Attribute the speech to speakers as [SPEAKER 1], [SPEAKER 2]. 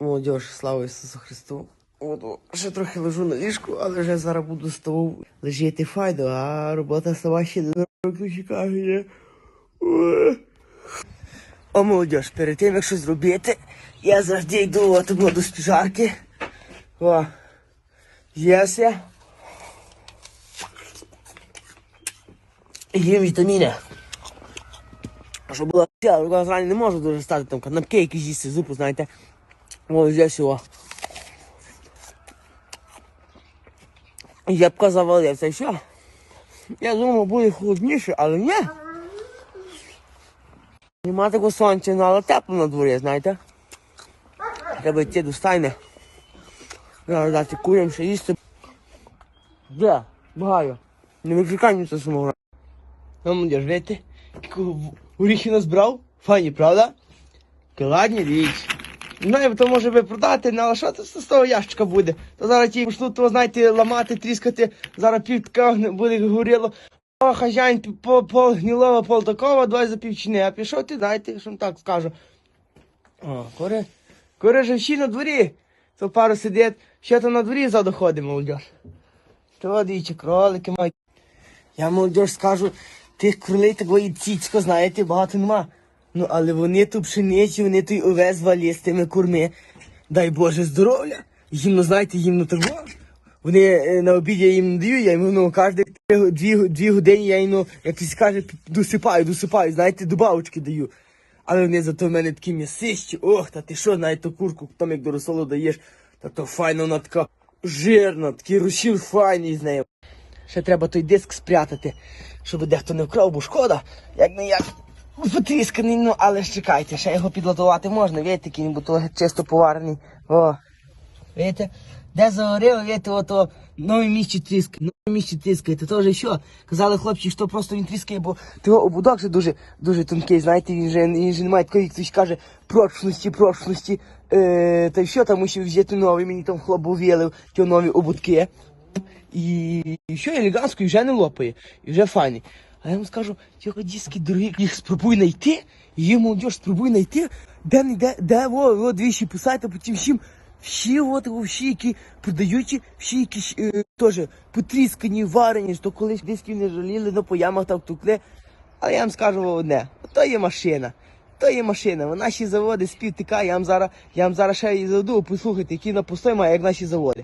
[SPEAKER 1] Молодіж, слава Ісусу Христу. От, о, ще трохи лежу на ліжку, але вже зараз буду з тобою лежати файно, а робота сама ще не року чекає. О, молодіж, перед тим, як щось зробити, я завжди йду от було до спіжарки. О, єся. Є вітаміни. Щоб була рука зрані не можу дуже стати там канапки якісь їсти, зупу, знаєте. Ось здесь його. Я б казав, я все. Я думав, буде холодніше, але ні. Нема такого сонця, ну, але тепло на дворі, знаєте. Треба йти до стайни. Зараз дати курям ще їсти. Де? Багаю. Не викликай мені це самого. Ну, молодіж, видите? Горіхи назбрав? Файні, правда? Ладні річ. Не знаю, то може би продати, ну, але що це з того ящика буде? То зараз ті почнуть, то, знаєте, ламати, тріскати, зараз пів така буде горіло. О, хазяїн пі- по, по гнілого, пол такого, давай за півчини. А пішов ти, дайте, що так скажу. О, кури, кури же всі на дворі. То пару сидить, ще то на дворі ззаду ходимо, молодіж. То дивіться, кролики мають. Я молодіж скажу, тих кролей такої ціцько, знаєте, багато нема. Ну, але вони ту пшениці, вони той овес валі з тими курми. Дай Боже здоров'я. Їм, ну, знаєте, їм ну того. Вони е, на обід я їм даю, я їм ну, кожні дві, дві години я їм, ну, як хтось каже, досипаю, досипаю, знаєте, добавочки даю. Але вони зато в мене такі м'ясищі. Ох, та ти що, навіть ту курку, там як до розсолу даєш, та то файно вона така жирна, такий рушів файний з нею. Ще треба той диск спрятати, щоб дехто не вкрав, бо шкода, як не як потрісканий, ну але ж чекайте, ще його підлатувати можна, видите, який він то чисто поварений. О, видите? Де загорів, видите, ото нові місці тріскає, нові місці тріскає, то теж що? Казали хлопці, що просто він тріскає, бо того обудок же дуже, дуже тонкий, знаєте, він же, він же не має такої, хтось каже, прочності, прочності. Е, та що там мусив взяти нові, мені там хлоп увілив, ті нові обудки. І, і що елегантський вже не лопає, і вже файний. А я вам скажу, його диски дорогі, їх спробуй знайти, її молодіж спробуй знайти, де не де, де, во, во, двічі писайте, потім всім, всі, от, всі, які продають, всі якісь, е, теж потріскані, варені, що колись диски не жаліли, ну по ямах так тукли. Але я вам скажу одне, то є машина. То є машина, наші заводи співтика, я вам зараз, я вам зараз ще її заведу, послухайте, які на постой має, як наші заводи.